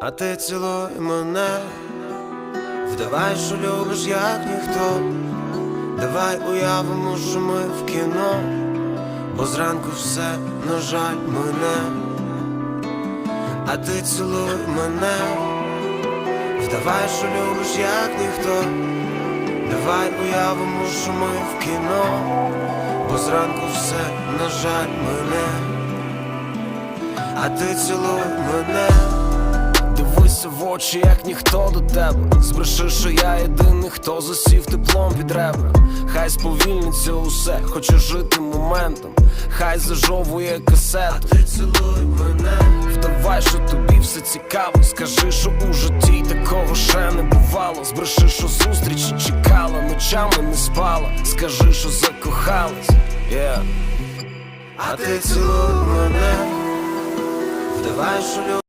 А ти цілуй мене, вдавай, що любиш, як ніхто. Давай уявимо, що ми в кіно, бо зранку все, на жаль, мене. А ти цілуй мене, вдавай, що любиш, як ніхто. Давай уявимо, що ми в кіно, бо зранку все, на жаль, мене. А ти цілуй мене. Очі, як ніхто до тебе. Збреши, що я єдиний, хто засів теплом під ребра. Хай сповільниться усе, хочу жити моментом. Хай зажовує касету. А ти цілуй мене. Вдавай, що тобі все цікаво. Скажи, що у житті такого ще не бувало. Збреши, що зустрічі чекала, ночами не спала. Скажи, що закохалась. Yeah. А ти цілуй мене. Вдавай, що любиш.